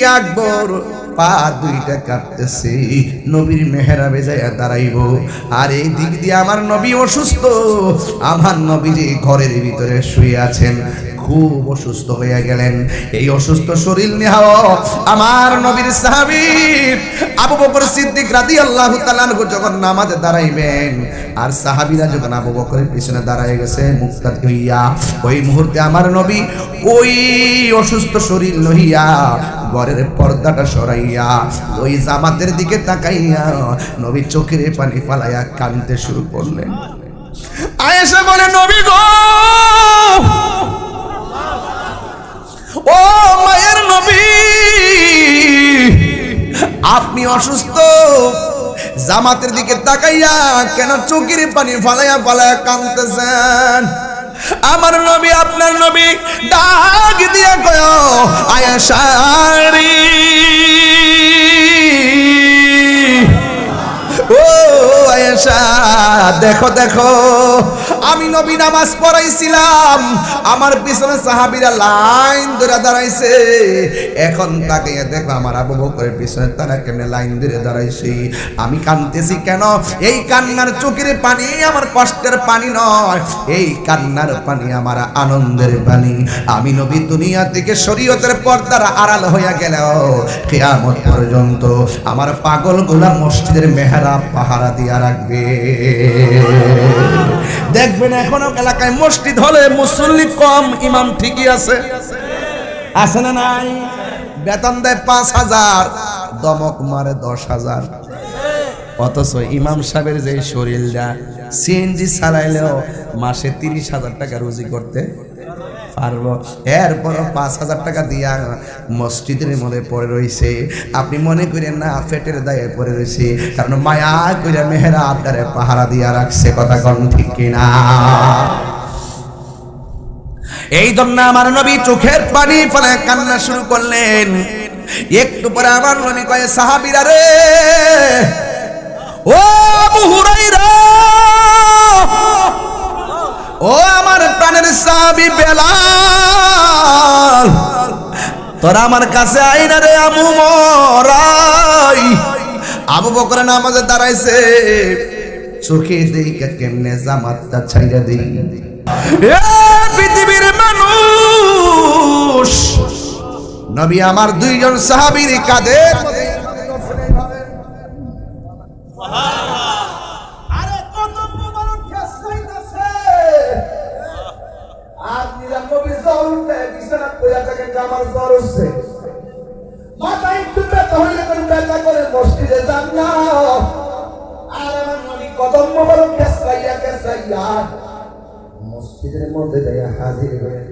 সিদ্দিক আকবর। পা দুইটা কাটতেছে নবীর মেহরাবে যায় দাঁড়াইব। আর এই দিক দিয়ে আমার নবী অসুস্থ। আমার নবী যে ঘরের ভিতরে শুয়ে আছেন খুব অসুস্থ হয়ে গেলেন। এই অসুস্থ শরীর নেহ আমার নবীর সাহাবী আবু বকর সিদ্দিক রাদিয়াল্লাহু তাআলা আনহু যখন নামাজে দাঁড়াইবেন, আর সাহাবীরা যখন আবু বকরের পিছনে দাঁড়ায় গেছে মুক্তাদ হইয়া, ওই মুহূর্তে আমার নবী ওই অসুস্থ শরীর লইয়া ঘরের পর্দাটা সরাইয়া, ওই জামাতের দিকে তাকাইয়া নবী চোখের পানি ফালাইয়া কাঁদতে শুরু করলেন। আয়েশা বলে, নবী গো! অসুস্থ। জামাতের দিকে তাকাইয়া কেন চোখের পানি ফালাইয়া ফালাইয়া কাঁদতেছেন? আমার নবী, আপনার নবী ডাক দিয়া কয় আয়াশারি ও আয়েশা দেখো দেখো। আমি নবী নামাজ পড়াইছিলাম। আমার পিছনে সাহাবীরা লাইন ধরে দাঁড়াইছে। এখন তাকে দেখো আমার আবু বকরের পিছনে তারা কেমনে লাইন ধরে দাঁড়াইছে। আমি কাঁদতেছি কেন? এই কান্নার চোখের পানি আমার কষ্টের পানি নয়। এই কান্নার পানি আমার আনন্দের পানি। আমি নবী দুনিয়া থেকে শরীয়তের পর্দার আড়াল হইয়া গেল কেয়ামত পর্যন্ত আমার পাগল গোলা মসজিদের মেহরাব পাহারা দিয়া রাখবে। দেখবেন এখনও এলাকায় মসজিদ হলে মুসল্লি কম, ইমাম ঠিকই আছে। আছে না নাই? বেতন দেয় পাঁচ হাজার, দমক মারে দশ হাজার। অথচ ইমাম সাহেবের যে শরীরটা, সিএনজি চালাইলেও মাসে তিরিশ হাজার টাকা রুজি করতে পারব। এরপর পাঁচ হাজার টাকা দিয়া মসজিদের মধ্যে পড়ে রয়েছে। আপনি মনে করেন না, ফেটের দায়ে পড়ে রয়েছে। কারণ মায়া করে মেহেরা আপনারে পাহারা দিয়া রাখছে, কথা কন ঠিক কিনা? এই জন্য আমার নবী চোখের পানি ফেলে কান্না শুরু করলেন। একটু পরে আমার নবী কয়ে, সাহাবিরা রে, ও আবু হুরাইরা ও আমার প্রাণের সাহাবি বেলাল, তোরা আমার কাছে আইনা রে আমু মরাই আবু বকর নামাজে দাঁড়াইছে, চোখে দেই কেমনে জামাতটা ছাইরা দেই। পৃথিবীর মানুষ, নবী আমার দুইজন সাহাবীর কাদের আমার জ্বর মাথা একটু ব্যথা হইলে করে ব্যথা করে মসজিদে যান না। আর আমার নবী কদম মোবারক খেসাইয়া খেসাইয়া মসজিদের মধ্যে যাইয়া হাজির হয়ে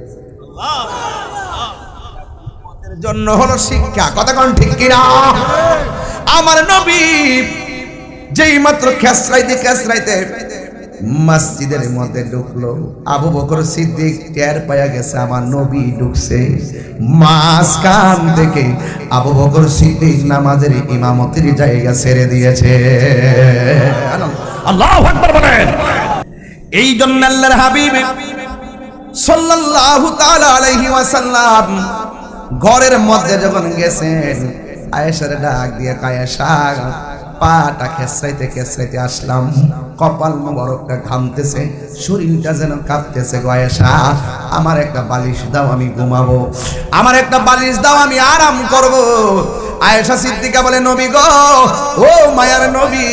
জন্য হলো শিক্ষা। কথা কোন ঠিক কিনা? আমার নবী যেই মাত্র খেসরাইতে খেসরাইতে মসজিদের মধ্যে ঢুকলো। আবু বকর সিদ্দিক টের পায়া গেছে আমার নবী ঢুকছে। মাঝখান থেকে আবু বকর সিদ্দিক নামাজের ইমামতির জায়গা ছেড়ে দিয়েছে। আল্লাহ আকবার বলেন। এই জন্য আল্লাহর হাবিব সাল্লাল্লাহু তাআলা আলাইহি ওয়াসাল্লাম ঘরের মধ্যে যখন গেছেন আয়েশার ডাক দিয়ে কায়েশা পাটা খেসাইতে খেসরাইতে আসলাম। কপাল মোবারকটা ঘামতেছে, শরীরটা যেন কাঁপতেছে গয়েশা আমার একটা বালিশ দাও, আমি ঘুমাবো। আমার একটা বালিশ দাও, আমি আরাম করব। আয়েশা সিদ্দিকা বলে, নবী গো, ও মায়ার নবী,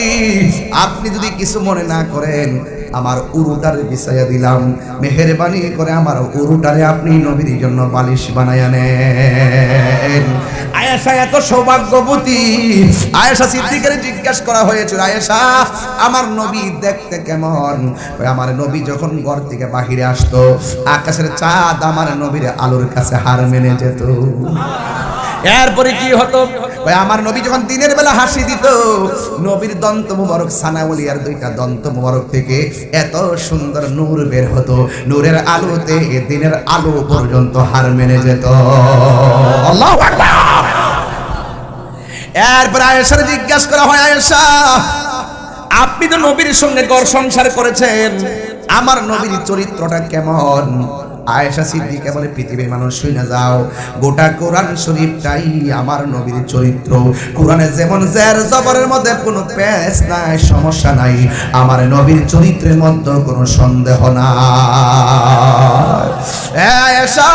আপনি যদি কিছু মনে না করেন, আমার উরুটারে বিছাইয়া দিলাম। মেহেরবানি করে আমার উরুটারে আপনি নবীর জন্য বালিশ বানাইয়া নেন। আয়েশা এত সৌভাগ্যবতী। আয়েশা সিদ্দিকের জিজ্ঞাসা করা হয়েছিল, আয়েশা, আমার নবী দেখতে কেমন? আমার নবী যখন ঘর থেকে বাহিরে আসতো, আকাশের চাঁদ আমার নবীর আলোর কাছে হার মেনে যেত। এরপরে কি হতো? আমার নবী যখন দিনের বেলা হাসি দিত, নবীর দন্ত মুবারক, সানাউলিয়ার দুইটা দন্ত মুবারক থেকে এত সুন্দর নূর বের হতো। নূরের আলোতে দিনের আলো পর্যন্ত হার মেনে যেত। আল্লাহু এরপর আয়েশার জিজ্ঞাসা করা হয়, আয়েশা, আপনি তো নবীর সঙ্গে গড় সংসার করেছেন। আমার নবীর চরিত্রটা কেমন? আয়েশা সিদ্দিকা বলে, পৃথিবীর মানুষ শুনে যাও। গোটা কোরআন শরীফটাই আমার নবীর চরিত্র। কোরআনে যেমন জের জবরের মধ্যে কোনো প্যাচ নাই, সমস্যা নাই। আমার নবীর চরিত্রের মধ্যে কোনো সন্দেহ নাই। আয়েশা,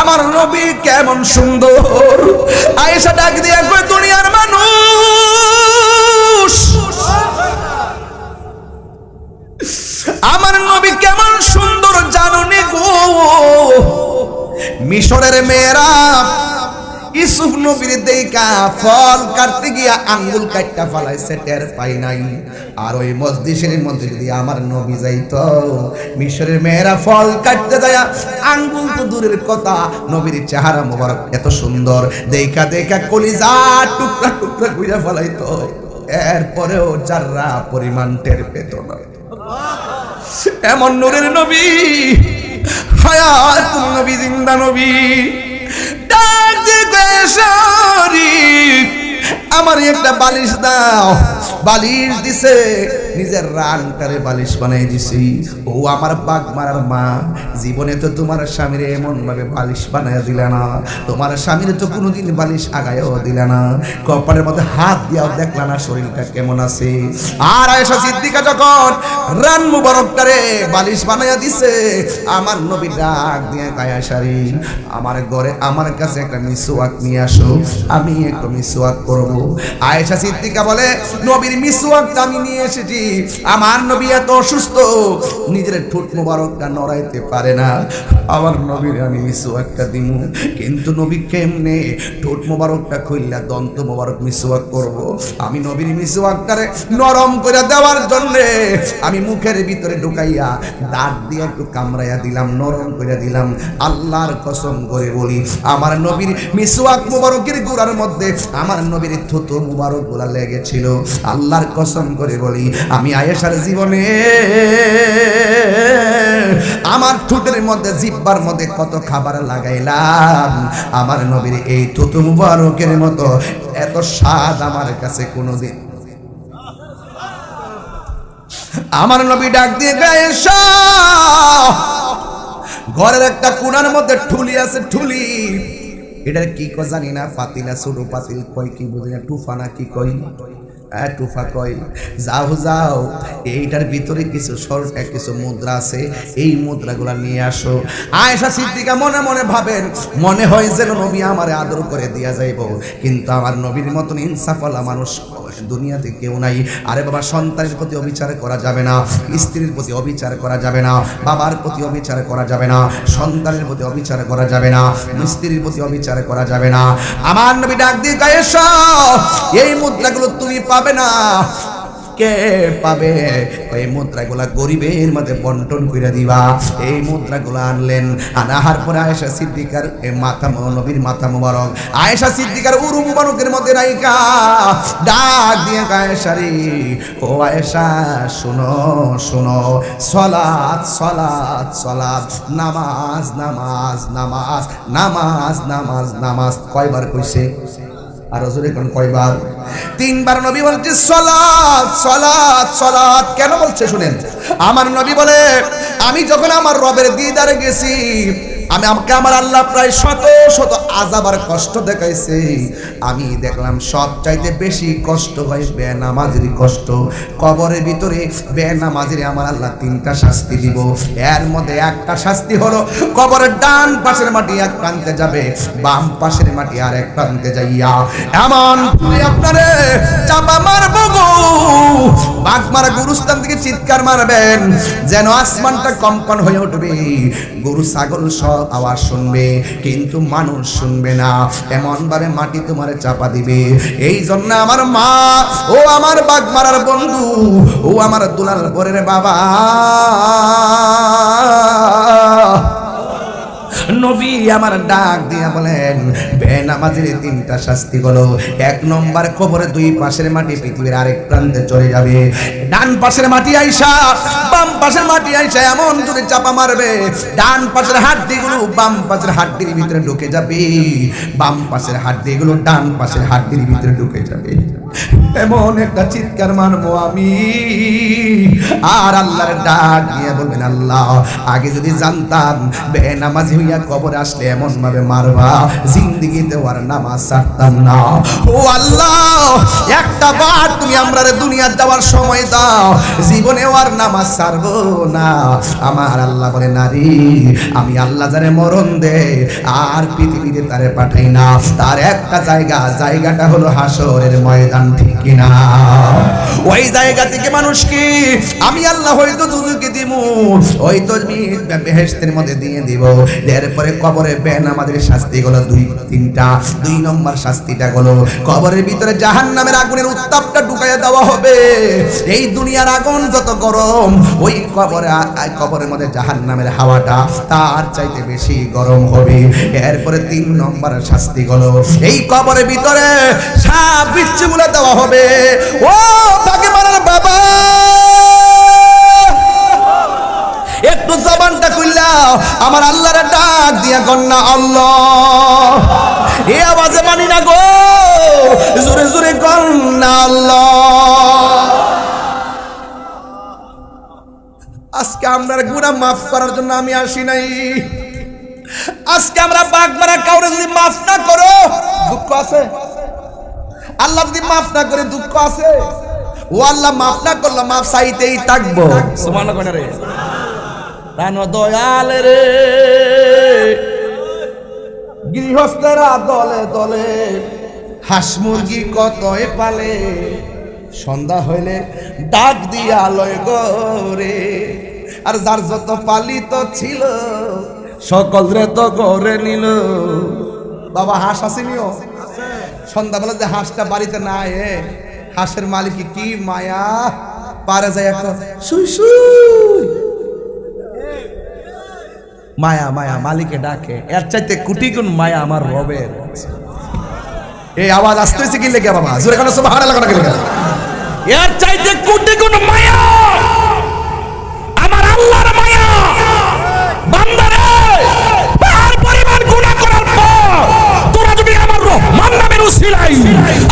আমার নবী কেমন সুন্দর। আয়েশা ডাক দিয়ে দুনিয়ার মানুষ, আমার নবী কেমন সুন্দর। জানো নি গো। মিশরের মেয়েরা ইসুফ নবীর দেইকা ফল কাটতে গিয়া আঙ্গুল কাটটা ফালাইছে, টের পাই নাই। আর ওই মসজিদের আমার নবী যাইতো, মিশরের মেয়েরা ফল কাটতে যায় আঙ্গুল তো দূরের কথা, নবীর চেহারা মোবারক এত সুন্দর। দেইকা দেইকা কলিজা টুকরা টুকরা কইরা ফলাইতো। এরপরেও যাররা পরিমাণ টের পেত না। এমন নূরের নবী হায়াত নবী জিন্দা নবী। ডাক দিয়ে আমার একটা বালিশ দাও। বালিশ দিছে। নিজের রানটারে বালিশ বানাই দিছি। ও আমার বাঘ মারার মা। জীবনে তো তোমার স্বামীর এমন ভাবে বালিশ বানাই দিলে না। তোমার স্বামীর তো কোনোদিন বালিশ আগায়ও দিলে না। কপালের মধ্যে হাত দিয়াও দেখলা না শরীরটা কেমন আছে। আর আয়েশা সিদ্দিকা যখন রান মুবারকটারে বালিশ বানাইয়া দিছে, আমার নবী ডাক দিয়ে কায়া শাড়ি আমার ঘরে, আমার কাছে একটা মিসওয়াক নিয়ে আসো। আমি একটু মিসওয়াক করব। আয়েশা সিদ্দিকা বলে, নবীর মিসওয়াকটা আমি নিয়ে এসেছি। আমার নবী এত অসুস্থ, নিজের ঠোঁট মোবারকটা নড়াইতে পারে না। আমার নবীর আমি মিসওয়াকটা দিমু। কিন্তু নবী কেমনে ঠোঁট মোবারকটা খুললা দন্ত মোবারক মিসওয়াক করব? আমি নবীর মিসওয়াকটারে নরম করে দেওয়ার জন্য আমি মুখের ভিতরে ঢুকাইয়া দাঁত দিয়ে একটু কামড়াইয়া দিলাম, নরম করে দিলাম। আল্লাহর কসম করে বলি, আমার নবীর মিসওয়াক মুবারকের গুড়ার মধ্যে আমার নবীর থুতু মুবারকগুলা লেগেছিল। আল্লাহর কসম করে বলি, আমি আয়েশার জীবনে আমার ঠোঁটের মধ্যে, জিব্বার মধ্যে কত খাবার লাগাইলাম। আমার নবীর এই থুতু মুবারকের মতো এত স্বাদ আমার কাছে কোনোদিন আমার নবী ডাক দিয়ে গায়ে ঘরের একটা কোনার মধ্যে ঠুলি আছে, ঠুলি। এটার কি কয় জানি না পাতিলা ছোট পাতিল কয় কি বুঝি না টুফা না কি কই হ্যাঁ টুফা কয়, যাও যাও, এইটার ভিতরে কিছু সরকার কিছু মুদ্রা আছে, এই মুদ্রাগুলা নিয়ে আসো। আয়েশা সিদ্দিকা মনে মনে ভাবেন, মনে হয় যেন নবী আমার আদর করে দিয়া যাইব, কিন্তু আমার নবীর মতন ইনসাফলা মানুষ দুনিয়াতে কেউ নাই। আরে বাবা, সন্তানের প্রতি অবিচার করা যাবে না, স্ত্রীর প্রতি অবিচার করা যাবে না, বাবার প্রতি অবিচার করা যাবে না, সন্তানের প্রতি অবিচার করা যাবে না, স্ত্রীর প্রতি অবিচার করা যাবে না। আমার নবী ডাক দিয়ে এই মুদ্রাগুলো তুমি পাবে না কে পাবে? এই মুদ্রাগুলা গরিবের মধ্যে বন্টন করে দিবা। এই মুদ্রাগুলা আনলেন। আনাহার পরে আয়েশা সিদ্দিকার মাথা নবীর মাথা মুবারক। আয়েশা সিদ্দিকার উরু মুবারকের মধ্যে নাইকা ডাক দিয়ে আয়েশারি ও আয়েশা, শুনো শুনো। সলাত সলাত সলাত নামাজ নামাজ নামাজ। নামাজ নামাজ নামাজ। কয়বার কইছে? আর হজুরে কোন কয়বার? তিনবার নবী বলছে সলাদ সলাদ সলাদ কেন বলছে শুনেন? আমার নবী বলে, আমি যখন আমার রবের দিদারে গেছি আমি আমাকে আমার আল্লাহ প্রায় শত শত আজাবার কষ্ট দেখাইছে। আমি দেখলাম সব চাইতে বেশি কষ্ট হয় বেনামাজেরই কষ্ট। কবরের ভিতরে বেনামাজের আমার আল্লাহ তিনটা শাস্তি দিব। এর মধ্যে একটা শাস্তি হলো, কবরের ডান পাশের মাটি এক প্রান্তে যাবে, বাম পাশের মাটি আর এক প্রান্তে যাইয়া। এমন আপনারে চাপা মারবো গো। বাঘ মারা গুরুস্থান থেকে চিৎকার মারবেন, যেন আসমানটা কম্পন হয়ে উঠবে। গরু, ছাগল সব আওয়াজ শুনবে, কিন্তু মানুষ শুনবে না। এমন বারে মাটি তোমার চাপা দিবে। এই জন্য আমার মা, ও আমার বাঘ মারার বন্ধু, ও আমার দুলাল পরের বাবা। নবী আমার ডাক দিয়া বলেন, বেনামাজির তিনটা শাস্তি হলো, এক নম্বর কবরে দুই পাশের মাটি পৃথিবীর আরেক প্রান্তে চলে যাবে। ডান পাশের মাটি আইসা, বাম পাশের মাটি আইসা এমন জোরে চাপা মারবে। ডান পাশের হাড্ডিগুলো বাম পাশের হাড্ডির ভিতরে ঢুকে যাবে। বাম পাশের হাড্ডিগুলো ডান পাশের হাড্ডির ভিতরে ঢুকে যাবে। এমন একটা চিৎকার মারবো আমি। আর আল্লাহর ডাক দিয়ে বলবেন, আল্লাহ, আগে যদি জানতাম বেনামাজি হইয়া কবর আসলে এমন ভাবে মারবা, জিন্দিগিতে আর নামাজ ছাড়তাম না। ও আল্লাহ, একটা বার তুমি আমরা দুনিয়া যাওয়ার সময় দাও, জীবনে আর নামাজ ছাড়বো না। আমার আল্লাহ বলে, নারী, আমি আল্লাহ যারে মরণ দে, আর পৃথিবীতে তারে পাঠাই না। তার একটা জায়গা, জায়গাটা হলো হাসরের ময়দান। ওই জায়গা থেকে আমি আল্লাহ দুজুকে দিব হয়তো বেহেস্তের মধ্যে দিয়ে দিব। এরপরে কবরে বেন আমাদের শাস্তি দুই, তিনটা, দুই নম্বর শাস্তিটা কবরের ভিতরে জাহান নামের আগুনের উত্তাপটা ঢুকাইয়া দেওয়া হবে। এই দুনিয়ার আগুন যত গরম, ওই কবরে কবরের মধ্যে জাহান নামের হাওয়াটা তার চাইতে বেশি গরম হবে। এরপরে তিন নম্বর শাস্তি গুলো। এই কবরের ভিতরে সাপ বিচ্ছুগুলো দেওয়া হবে। ও তাকে মারার বাবা। একটু জবানটা খুললাও আমার আল্লাহর ডাক দিয়া কন্যা আল্লাহ। এ আওয়াজে মানি না গো, জোরে জোরে কন্যা আল্লাহ। আজকে আমরা গুনাহ মাফ করার জন্য আমি আসি নাই। আজকে আমরা বাঘ মারা কাউরে যদি মাফ না করো, দুঃখ আছে? আল্লাহ যদি মাফ না করে দুঃখ আছে? ও আল্লাহ মাফ না করলে মাফ চাইতেই থাকব। সুমান রে? রান দয়াল রে। গৃহস্থেরা দলে দলে হাঁস মুরগি কত পালে? সন্ধ্যা হইলে ডাক দিয়া লয় গরে আর যার যত পালিত ছিল, সকল রে তো গড়ে নিল। বাবা হাঁস আসেনিও? সন্ধ্যাবেলা যে হাঁসটা বাড়িতে না এ। হাঁসের মালিক কি মায়া? পারে যায় এখন মায়া মায়া, মালিকে ডাকে। এর চাইতে কুটি গুণ মায়া আমার রবের। এই আওয়াজ আসতেছে কি লেগে বাবা? জোরে কেন সব হারা লাগানো গেলে এর চাইতে কুটি গুণ মায়া আমার আল্লাহর মায়া বান্দারে তার পরিমাণ গুনাহ করার পর তোরা যদি আমার রহমান নামের উসিলাই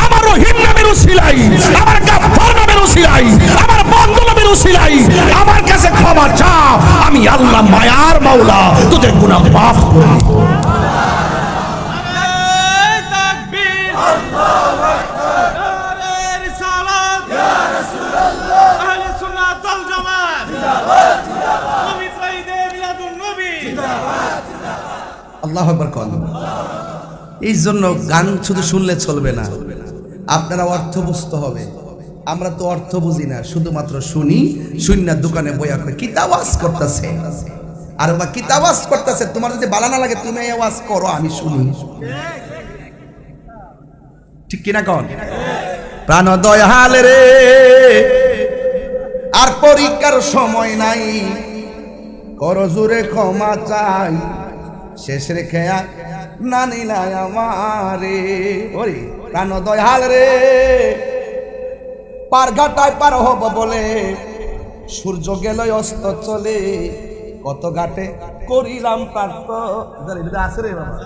আমার রহিম নামের উসিলাই আমার গাফফার নামের উসিলাই আমার বন্ধু নামের উসিলাই আমার কাছে ক্ষমা চা। আমি আল্লাহ মায়ার মাওলা। তোদের গুনাহ মাফ করে দিব। নারে তাকবীর। নারে রিসালাত আহলে সুন্নাত ওয়াল জামাত। পবিত্র ঈদে মিলাদুন নবী। আল্লাহ আকবার কল এই জন্য গান শুধু শুনলে চলবে না। আপনারা অর্থ বুঝতে হবে। আমরা তো অর্থ বুঝি না, শুধুমাত্র শুনি শূন্য দোকানে বইয়া করে কি আওয়াজ করতেছে? আর বা কি আওয়াজ করতেছে? তোমার যদি বালা না লাগে, তুমি আওয়াজ করো, আমি শুনি। ঠিক কিনা কন? প্রাণ দয়াল রে, আর পরীক্ষার সময় নাই। করজুরে ক্ষমা চাই, শেষ রেখে না নিলাই আমারে। ওরে প্রাণ দয়াল রে। পার ঘাটায় পার হব বলে সূর্য গেল অস্ত চলে। কত ঘাটে করিলাম প্রার্থ আছে রে বাবা।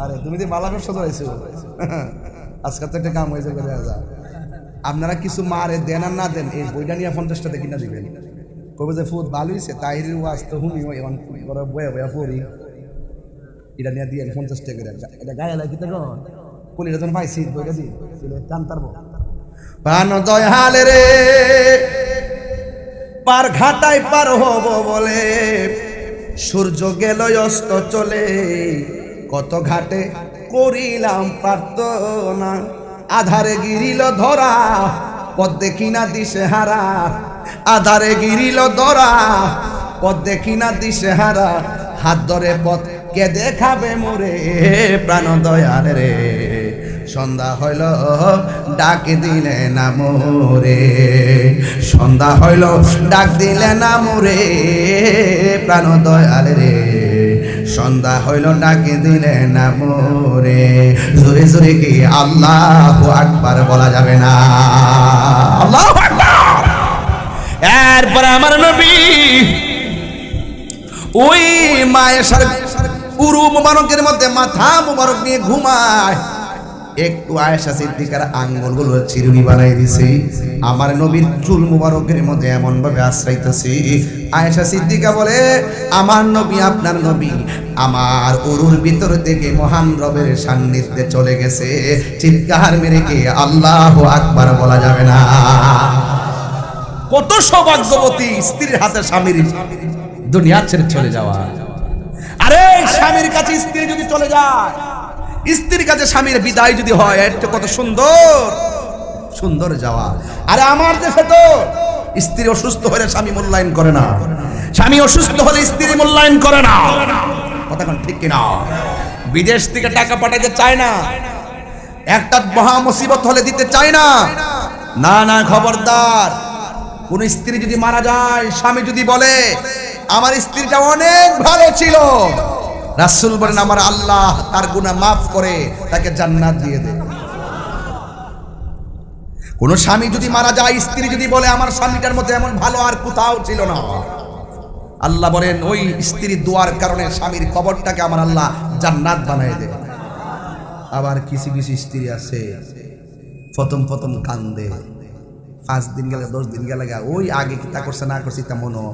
আরে, তুমি যে মালা ব্যবসা ধরেছো আজকে তো একটা কাম হয়েছে করে যা আপনারা কিছু মারে দেন আর না দেন, এই বইটা নিয়ে পঞ্চাশটা দেখি না দিবেন। কবে যে ফুট ভালো হয়েছে তাহিরের ওয়াজ তো হুমি এখন বয়া বয়া পড়ি। এটা নিয়ে দিয়ে পঞ্চাশ টাকা এটা গায়ে লাগে তো কোন এটা যখন পাইছি বইটা দিই। টান তারবো। পান দয়াল রে, পার ঘাটায় পার হব বলে। সূর্য গেল, অস্ত চলে। কত ঘাটে করিলাম প্রার্থনা। আধারে গিরিল ধরা পদ দেখি না দিশে হারা আধারে গিরিল ধরা পদ দেখি না দিশে হারা হাত ধরে পথ কে দেখাবে মোরে প্রাণ দয়াল রে? সন্ধ্যা হইল, ডাক দিলে না মোরে। সন্ধ্যা হইল, ডাক দিলে না মোরে প্রাণ দয়াল রে। সন্ধ্যা হইল, ডাক দিলে না মোরে। জোরে জোরে কি আল্লাহ আকবার বলা যাবে না? আল্লাহ এরপরে আমার নবী ওই মায়ের সার পুরু মুবারকের মধ্যে মাথা মুবারক নিয়ে ঘুমায়। একটু আয়েশা সিদ্দিকার আঙ্গুলগুলো চিরুনি বানাই দিছে। আমার নবীর চুল মুবারকের মধ্যে এমন ভাবে আশ্রাইতেছি। আয়েশা সিদ্দিকা বলে, আমার নবী, আপনার নবী, আমার উরুর ভিতর থেকে মহান রবের সান্নিধ্যে চলে গেছে। চিৎকার মেরে কে? আল্লাহ আকবার বলা যাবে না। কত সৌভাগ্যবতী স্ত্রীর হাতে স্বামীর দুনিয়া ছেড়ে চলে যাওয়া। আরে স্বামীর কাছে স্ত্রী যদি চলে যায়, স্ত্রীর কাছে স্বামীর বিদায় যদি হয় এটা কত সুন্দর সুন্দর যাওয়া। আরে আমার দেশে তো স্ত্রী অসুস্থ হলে স্বামী মূল্যায়ন করে না। স্বামী অসুস্থ হলে স্ত্রী মূল্যায়ন করে না। কথা ঠিক কিনা? বিদেশ থেকে টাকা পাঠাতে চায় না। একটা মহা মুসিবত হলে দিতে চায় না। না না, খবরদার। কোন স্ত্রী যদি মারা যায়, স্বামী যদি বলে, আমার স্ত্রীটা অনেক ভালো ছিল। রাসূল বলেন, আমার আল্লাহ তার গুনাহ মাফ করে, তাকে জান্নাত দিয়ে দেয় কোন স্বামী যদি মারা যায়, স্ত্রী যদি বলে, আমার স্বামীটার মধ্যে এমন ভালো আর কোথাও ছিল না। আল্লাহ বলেন, ওই স্ত্রীর দোয়ার কারণে স্বামীর কবরটাকে আমার আল্লাহ জান্নাত বানায় দেবে আবার কিছু কিছু স্ত্রী আছে, প্রথম প্রথম কান্দে। পাঁচ দিন গেলে, দশ দিন গেলে ওই আগে কি তা করছে, না করছে, তা মনো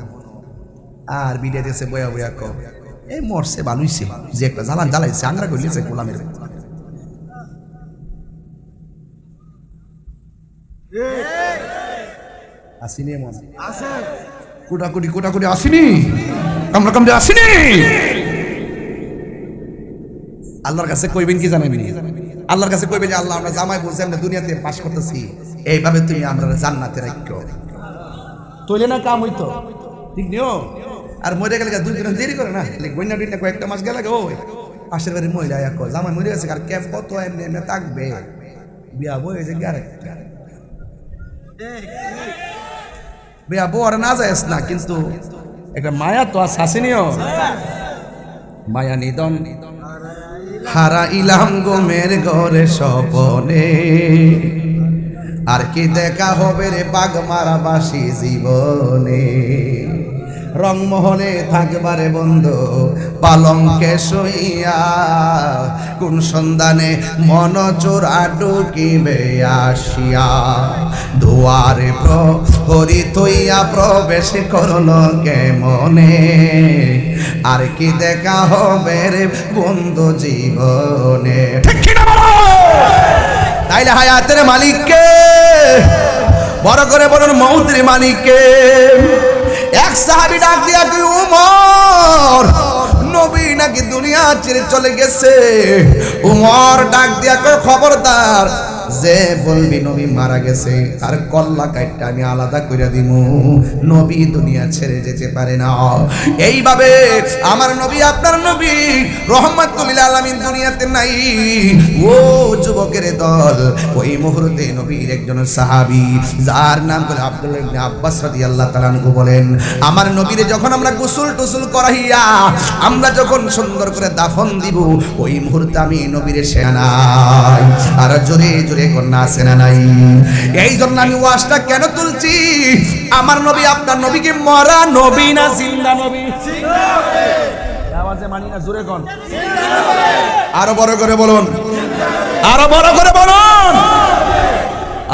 আর বিডিয়া দিয়েছে, বয়া বয়া ক এই মরছে বানুইছে যে একটা জ্বালান জ্বালাইছে, আংরা করলিছে গোলামের। আসিনি কুটাকুটি কুটাকুটি, আসিনি। কামড়া কামড়ে, আসিনি। আল্লাহর কাছে কইবেন কি জানেন আল্লাহর কাছে কইবেন যে আল্লাহ, আমরা জামাই বলছি, আমরা দুনিয়াতে পাশ করতেছি। এইভাবে তুমি আমরা জান্নাতে রাখো তৈলে না কাম হইতো? ঠিক নিও আর মরে গেলে দুই দিন দেরি করে না? গন্যা ডিন্না কয়েকটা মাস গেলে ও পাশের বাড়ির মহিলা এক জামাই মরে গেছে আর ক্যাম্প কত এমনি এমনি থাকবে? বিয়া বই হয়েছে আরেকটা? বিয়া বউ আর না যায়স না, কিন্তু একটা মায়া তো আর শাসিনীয় মায়া নিদন হারা ইলাম গোমের ঘরে স্বপনে। আর কি দেখা হবে রে বাঘ মারাবাসী জীবনে? রংমহলে থাকবারে বন্ধু, পালঙ্কে শুইয়া কোন সন্ধানে মন চোরা ডুকিবে আসিয়া। দুয়ারে প্রহরি তৈয়া প্রবেশ করল কে মনে আর কি দেখা হবে রে বন্ধু জীবনে? তাইলে হায়াতের মালিককে, বড় করে বলুন মৌতের মালিককে। এক সাহাবি ডাক দিয়া তুই উমর, নবী নাকি দুনিয়া ছেড়ে চলে গেছে? উমর ডাক দিয়া কয়, খবরদার যে বলবি নবী মারা গেছে, তার কল্লা কাইটটা আমি আলাদা করে দিমু। নবী দুনিয়া ছেড়ে যেতে পারে না। এইভাবে আমার নবী, আপনার নবী রহমাতুল্লিল আলামিন দুনিয়াতে নাই। ও যুবকের দল, ওই মুহূর্তে নবীর একজন সাহাবী, যার নাম করে ইবনে আব্বাস রাদিয়াল্লাহু তাআলা আনহু বলেন, আমার নবীরে যখন আমরা গোসল টোসল করাইয়া আমরা যখন সুন্দর করে দাফন দিব, ওই মুহূর্তে আমি নবীরে সেনাই আর জোরে জোরে কন্যা সেনা নাই। এই জন্য আমি ওয়াজটা কেন তুলছি? আমার নবী আপনার নবীকে মরা নবী না জিন্দা নবী। আওয়াজে মানি না জোরে কোন। আরও বড় করে বলুন। আরও বড় করে বলুন।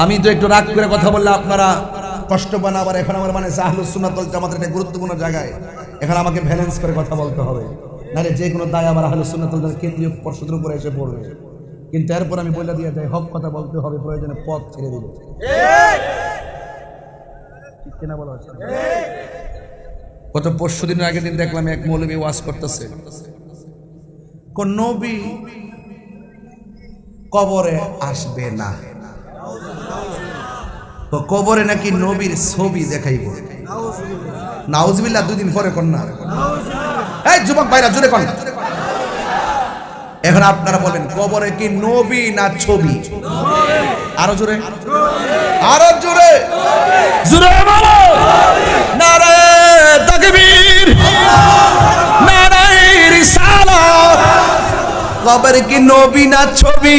আমি তো একটু রাগ করে কথা বললে আপনারা কষ্ট পান আবার এখন আমার মানে সাহলুস সুন্নাত ওয়াল জামাতের একটা গুরুত্বপূর্ণ জায়গায় এখন আমাকে ব্যালেন্স করে কথা বলতে হবে। নাহলে যে কোনো দায় আমার আহলুস সুন্নাত ওয়াল কেন্দ্রীয় পর্ষদের উপরে এসে পড়বে। কিন্তু এরপর আমি বলে দিয়ে যাই, হক কথা বলতে হবে, প্রয়োজনে পথ ছেড়ে দিবে? গত পরশু দিনের আগের দিন দেখলাম এক মৌলবী ওয়াজ করতেছে। কোন নবী কবরে আসবে না। তো কবরে নাকি নবীর ছবি দেখাইব। নাউজবিল্লাহ, দুদিন পরে কন্যা। এই যুবক ভাইরা জুড়ে কন। এখন আপনারা বলেন কবরে কি নবী না ছবি? আরও জোরে। আরও জোরে। জুড়ে বলো। নারে তাকবীর। নারাই রিসালাত কবর কি নবী না ছবি?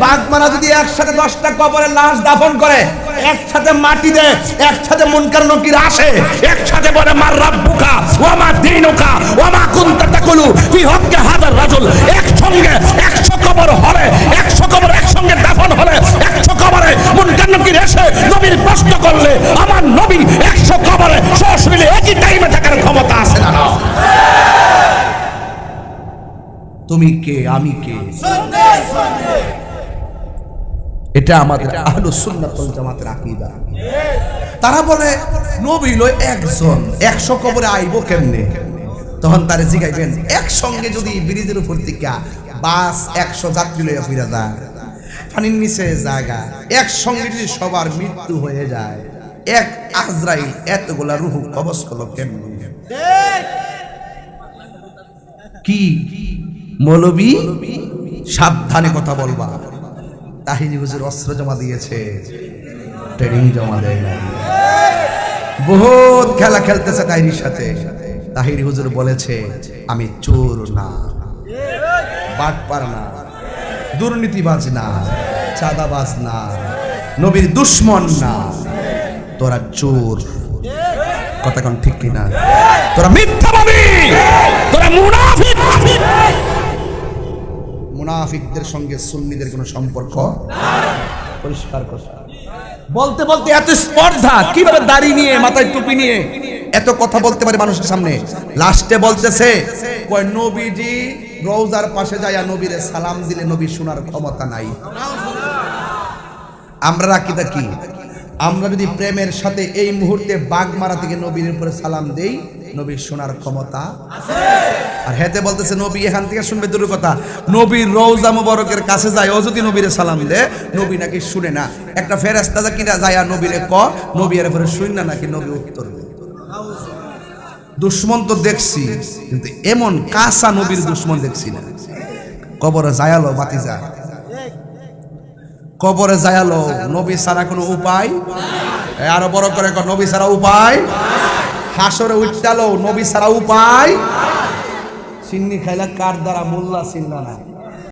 বাগমারা যদি একসাথে দশটা কবরের লাশ দাফন করে একসাথে মাটি দেয় একসাথে মনকার নকির আসে একসাথে বলে মার রাব্বুকা ওয়ামা দিনুকা ওয়ামা কুনতা তাকুলু তুই হককে হাজার রাজুল? এক সঙ্গে একশো কবর হলে একশো কবর একসঙ্গে দাফন হলে একশো কবরে কেন নকির এসে নবীর প্রশ্ন করলে আমার নবী একশো কবরে সশ মিলে একই টাইমে থাকার ক্ষমতা আছে না তুমি কে? আমি কে? এটা আমাদের আহলু সুন্নাতুল জামাতের আকীদা। তারা বলে, নবী লয় একজন, একশো কবরে আইব কেমনে? তখন তারে জিগাইবেন, একসঙ্গে যদি ব্রিজের উপর থেকে, বাস একশো যাত্রী লইয়া ফিরা যায়। পানির নিচে জায়গা, একসঙ্গে যদি সবার মৃত্যু হয়ে যায়, এক আজরাইল এতগুলা রুহু কবজ করল কেমনে? কি? মৌলবী, সাবধানে কথা বলবা। তাহিরি হুজুর অস্ত্র জমা দিয়েছে। ট্রেনিং জমা দেয় নাই। বহুত খেলা খেলতেছে তাহিরির সাথে। তাহিরি হুজুর বলেছে, আমি চোর না। বাটপার না। দুর্নীতিবাজ না। চাঁদাবাজ না। নবীর দুশ্মন না। তোরা চোর। কথা কোন ঠিক কিনা? তোরা মিথ্যাবাদী। তোরা মুনাফিক। মুনাফিকদের সঙ্গে সুন্নিদের কোনো সম্পর্ক? পরিষ্কার কথা। বলতে বলতে এত স্পর্ধা কীভাবে দাড়ি নিয়ে মাথায় টুপি নিয়ে? এত কথা বলতে পারে মানুষের সামনে। লাস্টে বলতেছে কয় নবীজি রওজার পাশে যায় নবীরে সালাম দিলে নবী শোনার ক্ষমতা নাই। আমরা রাখিটা কি? আমরা যদি প্রেমের সাথে এই মুহূর্তে বাঘ মারা থেকে নবীর উপরে সালাম দেই নবীর শোনার ক্ষমতা আর হেতে বলতেছে, নবী, এখান থেকে শুনবে দূর কথা। নবীর রৌজা মুবারকের কাছে যায় ও যদি নবীরে সালাম দে? নবী নাকি শুনে না। একটা ফেরেস্তা যা কিনা যায় আর নবীরে ক? নবী এর পরে শুন না, নাকি নবী উত্তর দুশ্মন তো দেখছি, কিন্তু এমন কাঁচা নবীর দুশ্মন দেখছি না। কবরে যায়ালো বাতি যায় কবরে যায়ালো, নবী ছাড়া কোনো উপায়? আরও বড় করে নবী ছাড়া উপায়? হাসরে উঠতালো, নবী ছাড়া উপায়? সিন্নি খাইলা কার দ্বারা মোল্লা চিন্না না